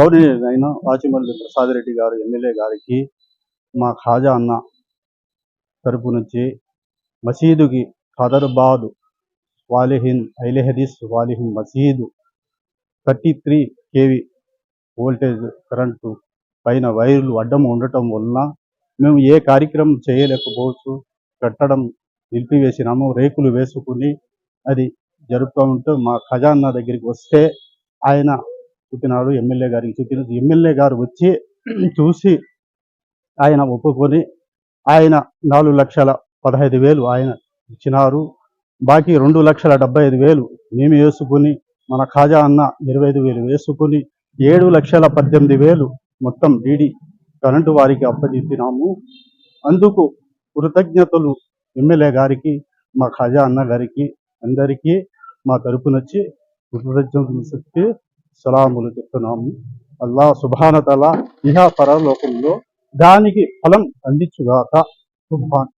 గౌరవనీయులైన రాచమల్లి ప్రసాద్ రెడ్డి గారు ఎమ్మెల్యే గారికి మా ఖాజా అన్న తరపు నుంచి మసీదుకి ఖదర్బాద్ వాలిహిన్ ఐలెహదీస్ వాలిహిన్ మసీదు thirty three KV voltage current పైన వైర్లు అడ్డం ఉండటం వలన మేము ఏ కార్యక్రమం చేయలేకపోవచ్చు. కట్టడం నిలిపివేసినాము రేకులు వేసుకుని అది జరుపుతూ మా ఖజానా దగ్గరికి వస్తే ఆయన చూపినాడు ఎమ్మెల్యే గారికి చూపిన ఎమ్మెల్యే గారు వచ్చి చూసి ఆయన ఒప్పుకొని ఆయన నాలుగు లక్షల పదహైదు వేలు ఆయన ఇచ్చినారు. బాకీ రెండు లక్షల డెబ్బై ఐదు వేలు మేము వేసుకుని మన ఖాజా అన్న ఇరవై ఐదు వేలు వేసుకుని ఏడు లక్షల పద్దెనిమిది వేలు మొత్తం డీడీ కరెంటు వారికి అప్పచెప్పినాము. అందుకు కృతజ్ఞతలు ఎమ్మెల్యే గారికి మా ఖాజా అన్న గారికి అందరికీ మా తరపునొచ్చి కృతజ్ఞతలు చెప్పి సలాములు చెప్తున్నాము. అల్లా సుభానతల ఇహ పరలోకంలో దానికి ఫలం అందించుగాక. సుభాన్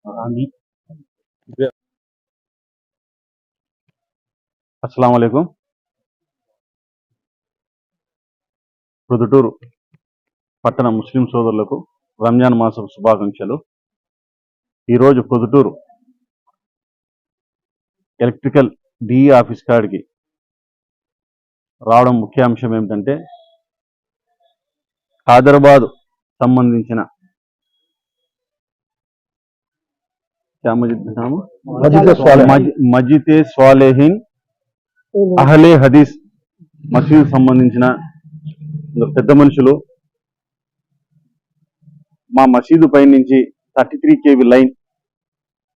అస్సలం అయికం ప్రొద్దుటూరు పట్టణ ముస్లిం సోదరులకు రంజాన్ మాసం శుభాకాంక్షలు. ఈరోజు ప్రొద్దుటూరు ఎలక్ట్రికల్ డిఈ ఆఫీస్ కాడికి రావడం ముఖ్య అంశం ఏమిటంటే హైదరాబాద్ సంబంధించిన? మస్జిద్ స్వాలిహీన్. అహలే హదీస్ మసీద్ సంబంధించిన పెద్ద మనుషులు మా మసీదు పై నుంచి థర్టీ త్రీ కేవీ లైన్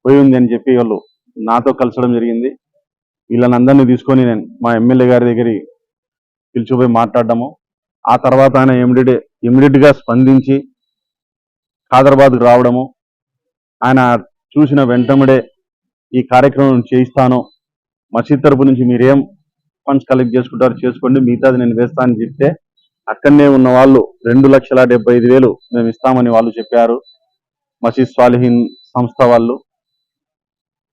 పోయి ఉంది అని చెప్పి వాళ్ళు నాతో కలసడం జరిగింది వీళ్ళని అందరినీ తీసుకొని నేను మా ఎమ్మెల్యే గారి దగ్గరికి పిలిచిపోయి మాట్లాడడము. ఆ తర్వాత ఆయన ఇమిడియట్ ఇమిడియట్గా స్పందించి హైదరాబాద్కు రావడము. ఆయన చూసిన వెంటనే ఈ కార్యక్రమం చేయిస్తాను. మసీద్ తరపు నుంచి మీరేం ఫండ్స్ కలెక్ట్ చేసుకుంటారు చేసుకోండి. మిగతాది నేను వేస్తానని చెప్తే అక్కడనే ఉన్న వాళ్ళు రెండు లక్షల డెబ్బై ఐదు వేలు మేము ఇస్తామని వాళ్ళు చెప్పారు. మసీద్ స్వాలిహీన్ సంస్థ వాళ్ళు.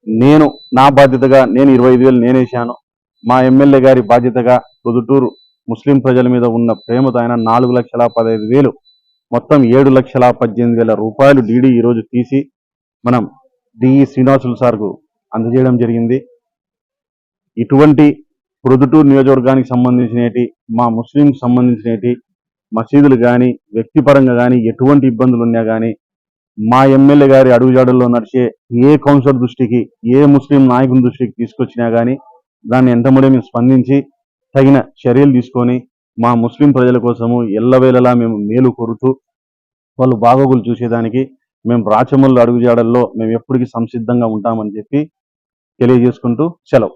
నేను నా బాధ్యతగా నేను ఇరవై ఐదు వేలు నేనేసాను మా ఎమ్మెల్యే గారి బాధ్యతగా రుదుటూరు ముస్లిం ప్రజల మీద ఉన్న ప్రేమతో ఆయన నాలుగు లక్షల పదహైదు వేలు మొత్తం ఏడు లక్షల పద్దెనిమిది వేల రూపాయలు డీడీ ఈరోజు తీసి మనం డిఈ శ్రీనివాసులు సార్కు అందజేయడం జరిగింది. ఇటువంటి ప్రొద్దుటూరు నియోజకవర్గానికి సంబంధించినటి మా ముస్లిం సంబంధించినటి మసీదులు కానీ వ్యక్తిపరంగా కానీ ఎటువంటి ఇబ్బందులు ఉన్నా కానీ మా ఎమ్మెల్యే గారి అడుగుజాడల్లో నడిచే ఏ కౌన్సిలర్ దృష్టికి ఏ ముస్లిం నాయకుని దృష్టికి తీసుకొచ్చినా కానీ దాన్ని ఎంతమూడే మేము స్పందించి తగిన చర్యలు తీసుకొని మా ముస్లిం ప్రజల కోసము ఎల్లవేళలా మేము మేలు కోరుతూ వాళ్ళు బాగోగులు చూసేదానికి మేము రాచమల్లు అడుగుజాడల్లో మేము ఎప్పటికీ సంసిద్ధంగా ఉంటామని చెప్పి తెలియజేసుకుంటూ సెలవు.